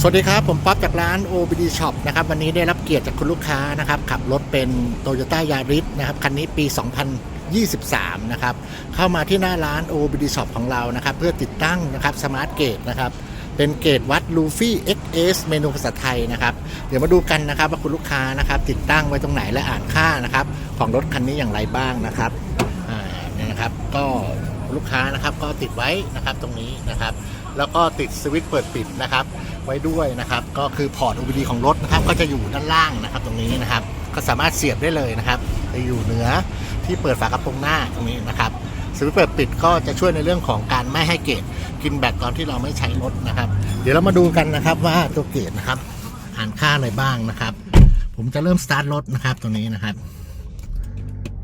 สวัสดีครับ ผมป๊อปจากร้าน OBD Shop นะครับ วันนี้ได้รับเกียรติจากคุณลูกค้านะครับ ขับรถเป็น Toyota Yaris นะครับ คันนี้ปี 2023 นะครับ เข้ามาที่หน้าร้าน OBD Shop ของเรานะครับ เพื่อติดตั้งนะครับสมาร์ทเกตนะครับ เป็นเกตวัด Luffy XS เมนูภาษาไทยนะครับ เดี๋ยวมาดูกันนะครับว่าคุณลูกค้านะครับ ติดตั้งไว้ตรงไหนและอ่านค่านะครับ ของรถคันนี้อย่างไรบ้างนะครับอ่านี่นะครับก็ลูกค้านะครับก็ติดไว้นะครับตรงนี้นะครับ แล้วก็ติดสวิตช์เปิดปิดนะครับ ไว้ด้วยนะครับ ก็คือพอร์ต OBD ของรถนะครับ ก็จะอยู่ด้านล่างนะครับ ตรงนี้นะครับ ก็สามารถเสียบได้เลยนะครับจะอยู่เหนือที่เปิดฝากระโปรงหน้าตรงนี้นะครับสวิตช์เปิดปิดก็จะช่วยในเรื่องของการไม่ให้เกจกินแบตตอนที่เราไม่ใช้รถนะครับ เดี๋ยวเรามาดูกันนะครับว่าตัวเกจนะครับ อ่านค่าอะไรบ้างนะครับ ผมจะเริ่มสตาร์ทรถนะครับตรงนี้นะครับ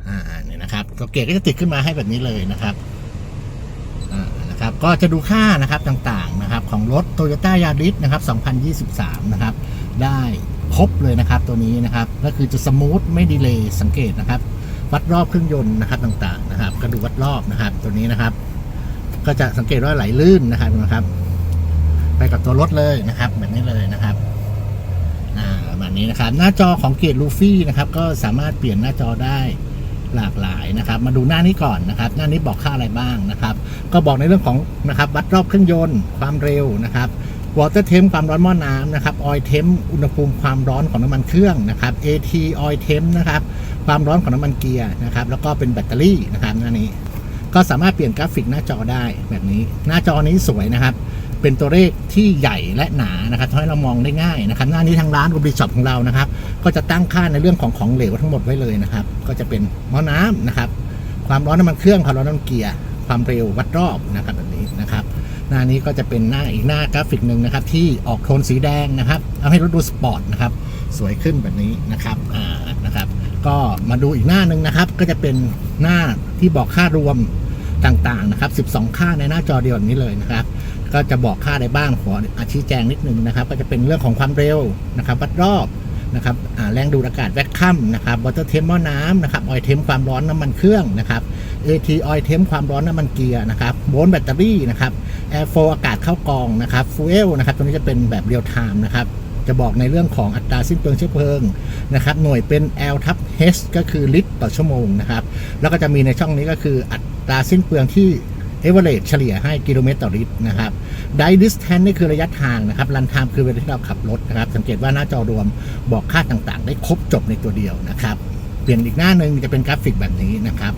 อ่าเนี่ยนะครับตัวเกจก็จะติดขึ้นมาให้แบบนี้เลยนะครับ นะครับก็จะดูค่านะครับต่างๆนะครับของรถ Toyota Yaris นะครับ2023 นะครับได้ครบเลยนะครับตัวนี้นะครับก็คือจะสมูทไม่ดีเลย์สังเกตนะครับ วัดรอบเครื่องยนต์นะครับต่างๆนะครับก็ดูวัดรอบนะครับตัวนี้นะครับ ก็จะสังเกตว่าไหลลื่นนะครับนะครับ ไปกับตัวรถเลยนะครับแบบนี้เลยนะครับอ่าแบบนี้นะครับ หน้าจอของเกตลูฟี่นะครับก็สามารถเปลี่ยนหน้าจอได้ หลากหลายนะครับ มาดูหน้านี้ก่อนนะครับ หน้านี้บอกค่าอะไรบ้างนะครับ ก็บอกในเรื่องของนะครับวัดรอบเครื่องยนต์ความเร็วนะครับวอเตอร์เทมความร้อนหม้อน้ำนะครับออยเทมอุณหภูมิความร้อนของน้ำมันเครื่องนะครับ AT ออยเทมนะครับความร้อนของน้ำมันเกียร์นะครับแล้วก็เป็นแบตเตอรี่นะครับหน้านี้ ก็สามารถเปลี่ยนกราฟิกหน้าจอได้แบบนี้ หน้าจอนี้สวยนะครับ เป็นตัวเลขที่ใหญ่และหนานะครับทำให้เรามองได้ง่ายนะครับ หน้านี้ทางร้านบริษัทของเรานะครับ ก็จะตั้งค่าในเรื่องของของเหลวทั้งหมดไว้เลยนะครับ ก็จะเป็นหม้อน้ำนะครับ ความร้อนน้ำมันเครื่องความร้อนน้ำเกียร์ความเร็ววัดรอบนะครับแบบนี้นะครับหน้านี้ก็จะเป็นหน้าอีกหน้ากราฟิกหนึ่งนะครับ ที่ออกโทนสีแดงนะครับทำให้รถดูสปอร์ตนะครับ สวยขึ้นแบบนี้นะครับอ่านะครับ ก็มาดูอีกหน้าหนึ่งนะครับ ก็จะเป็นหน้าที่บอกค่ารวม ต่างๆนะครับ 12 ค่าในหน้าจอเดียวแบบนี้เลยนะครับ ก็จะบอกค่าได้บ้างขออาชี้แจงนิดนึงนะครับ ก็จะเป็นเรื่องของความเร็วนะครับ วัดรอบนะครับแรงดูดอากาศแวคคัมนะครับวอเตอร์เทมหม้อน้ำนะครับออยเทมความร้อนน้ำมันเครื่องนะครับ AT ออยเทมความร้อนน้ำมันเกียร์นะครับโวลต์แบตเตอรี่นะครับแอร์โฟอากาศเข้ากองนะครับฟูเอลนะครับตัวนี้จะเป็นแบบเรียลไทม์นะครับจะบอกในเรื่องของอัตราสิ้นเปลืองเชื้อเพลิงนะครับหน่วยเป็น L ทับ H ก็คือลิตรต่อชั่วโมงนะครับแล้วก็จะมีในช่องนี้ก็คืออั ตราสิ้นเปลืองที่ average เฉลี่ยให้กิโลเมตรต่อลิตรนะครับ die distance นี่คือระยะทางนะครับ run time คือเวลาที่เราขับรถนะครับ สังเกตว่าหน้าจอรวมบอกค่าต่างๆ ได้ครบจบในตัวเดียวนะครับ เปลี่ยนอีกหน้าหนึ่งจะเป็นกราฟิกแบบนี้นะครับ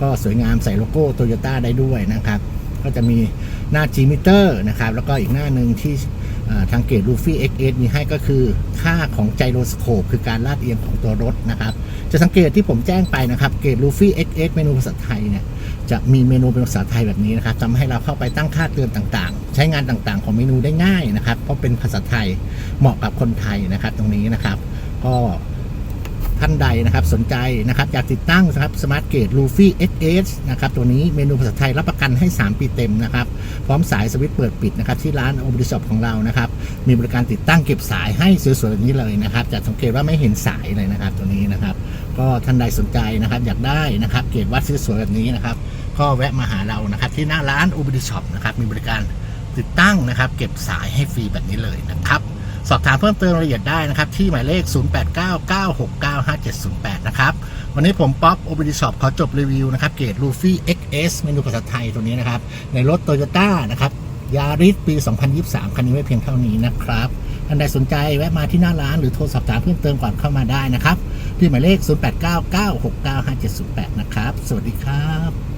ก็สวยงามใส่โลโก้โตโยต้าได้ด้วยนะครับ ก็จะมีหน้า G meter นะครับ แล้วก็อีกหน้าหนึ่งที่ทางเกต Luffy XS มีให้ก็คือค่าของไจโรสโคปคือการลาดเอียงของตัวรถนะครับ จะสังเกตที่ผมแจ้งไปนะครับ เกต Luffy XS เมนูภาษาไทยเนี่ย จะมีเมนูเป็นภาษาไทยแบบนี้นะครับทำให้เราเข้าไปตั้งค่าเตือนต่างๆ ใช้งานต่างๆ ของเมนูได้ง่ายนะครับ เพราะเป็นภาษาไทยเหมาะกับคนไทยนะครับ ตรงนี้นะครับ ก็ท่านใดนะครับสนใจนะครับอยากติดตั้งนะครับสมาร์ทเกต Luffy XS นะครับตัวนี้เมนูภาษาไทยรับประกันให้ 3 ปีเต็มนะครับ พร้อมสายสวิตช์เปิดปิดนะครับที่ร้านโอเบริช็อปของเรานะครับ มีบริการติดตั้งเก็บสายให้สวยๆแบบนี้เลยนะครับ จะสังเกตว่าไม่เห็นสายเลยนะครับตัวนี้นะครับ ก็ท่านใดสนใจนะครับอยากได้นะครับ เกรดวัดสวยๆแบบนี้นะครับ ก็แวะมาหาเรานะครับ ที่หน้าร้านอูบิดิช็อปนะครับ มีบริการติดตั้งนะครับ เก็บสายให้ฟรีแบบนี้เลยนะครับ สอบถามเพิ่มเติมรายละเอียดได้นะครับ ที่หมายเลข 0899695708 นะครับ วันนี้ผมป๊อปโอบิดิช็อปขอจบรีวิวนะครับเกรด Luffy XS เมนูภาษาไทยตัวนี้นะครับ ในรถโตโยต้านะครับยาริสปี 2023 คันนี้ไม่เพียงเท่านี้นะครับท่านใดสนใจแวะมาที่หน้าร้านหรือโทรสอบถามเพิ่มเติมก่อนเข้ามาได้นะครับ ที่หมายเลข 0899695708 นะครับ สวัสดีครับ